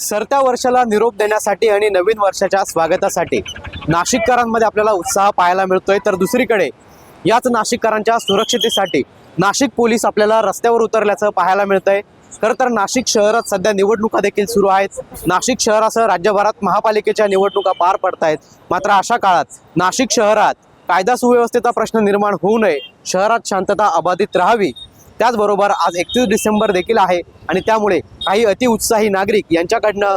सरत्या वर्षाला निरोप देण्यासाठी आणि नवीन वर्षाच्या स्वागतासाठी नाशिककरांमध्ये आपल्याला उत्साह पाहायला मिळतोय. तर दुसरीकडे याच नाशिककरांच्या सुरक्षितेसाठी नाशिक पोलीस आपल्याला रस्त्यावर उतरल्याचं पाहायला मिळतंय. खरं तर नाशिक शहरात सध्या निवडणुका देखील सुरू आहेत. नाशिक शहरासह राज्यभरात महापालिकेच्या निवडणुका पार पडत आहेत मात्र अशा काळात नाशिक शहरात कायदा सुव्यवस्थेचा प्रश्न निर्माण होऊ नये. शहरात शांतता अबाधित राहावी. त्याचबरोबर आज एकतीस डिसेंबर देखील आहे आणि त्यामुळे काही अतिउत्साही नागरिक यांच्याकडनं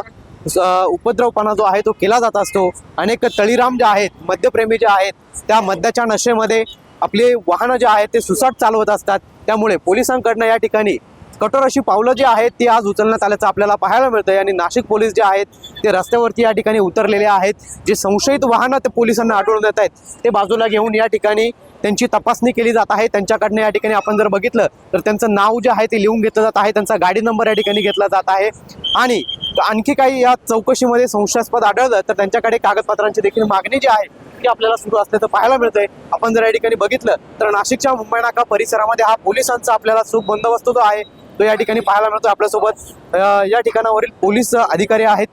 स- उपद्रवपणा जो आहे तो केला जात असतो. अनेक तळीराम जे आहेत मद्यप्रेमी जे आहेत त्या मद्याच्या नशेमध्ये आपले वाहनं जे आहेत ते सुसाट चालवत असतात. त्यामुळे पोलिसांकडनं या ठिकाणी कठोर अशी पावलं जी आहेत ती आज उचलण्यात आल्याचं आपल्याला पाहायला मिळतंय. आणि नाशिक पोलीस जे आहेत ते रस्त्यावरती या ठिकाणी उतरलेले आहेत. जे संशयित वाहनं ते पोलिसांना आढळून येत आहेत. ते बाजूला घेऊन या ठिकाणी त्यांची तपासणी केली जात आहे. त्यांच्याकडनं या ठिकाणी आपण जर बघितलं तर त्यांचं नाव जे आहे ते लिहून घेतलं जात आहे. त्यांचा गाडी नंबर या ठिकाणी घेतला जात आहे. आणि आणखी काही या चौकशीमध्ये संशयास्पद आढळलं तर त्यांच्याकडे कागदपत्रांची देखील मागणी जी आहे ती आपल्याला सुरू असल्याचं पाहायला मिळतंय. आपण जर या ठिकाणी बघितलं तर नाशिकच्या मुंबई नाका परिसरामध्ये हा पोलिसांचा आपल्याला चूक बंदोबस्त जो आहे तो या ठिकाणी पाहायला मिळतो. आपल्यासोबत या ठिकाणावरील पोलीस अधिकारी आहेत.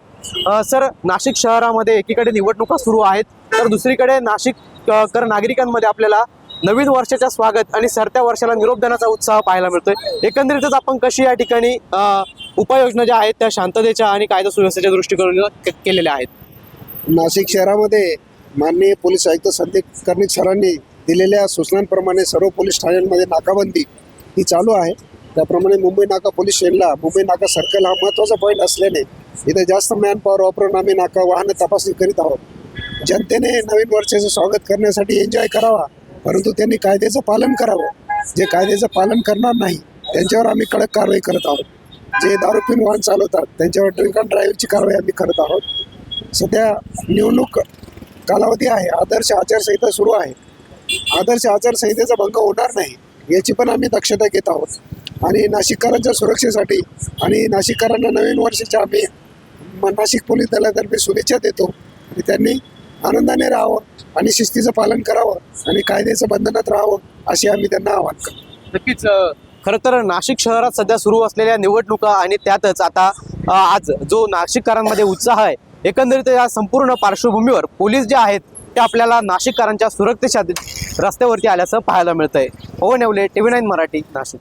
सर नाशिक शहरामध्ये एकीकडे निवडणुका सुरू आहेत. तर दुसरीकडे नाशिक कर नागरिकांमध्ये आपल्याला नवीन वर्षाच्या स्वागत आणि सरत्या वर्षाला निरोप देण्याचा उत्साह पाहायला मिळतोय. एकंदरीतच आपण कशी या ठिकाणी उपाययोजना ज्या आहेत त्या शांततेच्या आणि कायदा सुव्यवस्थेच्या दृष्टिकोनातून केलेल्या आहेत? नाशिक शहरामध्ये माननीय पोलीस आयुक्त संदीप कर्णिक सरांनी दिलेल्या सूचनांप्रमाणे सर्व पोलीस ठाण्यांमध्ये नाकाबंदी ही चालू आहे. त्याप्रमाणे मुंबई नाका पोलीस स्टेशनला मुंबई नाका सर्कल हा महत्त्वाचा पॉईंट असल्याने इथे जास्त मॅन पॉवर वापरून आम्ही नाका वाहन तपासणी करीत आहोत. जनतेने नवीन वर्षाचं स्वागत करण्यासाठी एन्जॉय करावा परंतु त्यांनी कायद्याचं पालन करावं. जे कायद्याचं पालन करणार नाही त्यांच्यावर आम्ही कडक कारवाई करत आहोत. जे दारू पिऊन वाहन चालवतात त्यांच्यावर ड्रिंक अँड ड्राईव्हची कारवाई आम्ही करत आहोत. सध्या निवडणूक कालावधी आहे आदर्श आचारसंहिता सुरू आहे. आदर्श आचारसंहितेचा भंग होणार नाही याची पण आम्ही दक्षता घेत आहोत. आणि नाशिककरांच्या सुरक्षेसाठी आणि नाशिककरांना नवीन वर्षाच्या आम्ही नाशिक पोलीस दलातर्फे शुभेच्छा देतो. आणि त्यांनी आनंदाने राहावं आणि शिस्तीचं पालन करावं आणि कायद्याचं बंधनात राहावं असे आम्ही त्यांना आवाहन करतो. नक्कीच खरं तर नाशिक शहरात सध्या सुरू असलेल्या निवडणुका आणि त्यातच आता आज जो नाशिककरांमध्ये उत्साह आहे एकंदरीत या संपूर्ण पार्श्वभूमीवर पोलीस जे आहेत ते आपल्याला नाशिककरांच्या सुरक्षेसाठी रस्त्यावरती आल्याचं पाहायला मिळतंय. Pavan Yevle TV nine Marathi Nashik.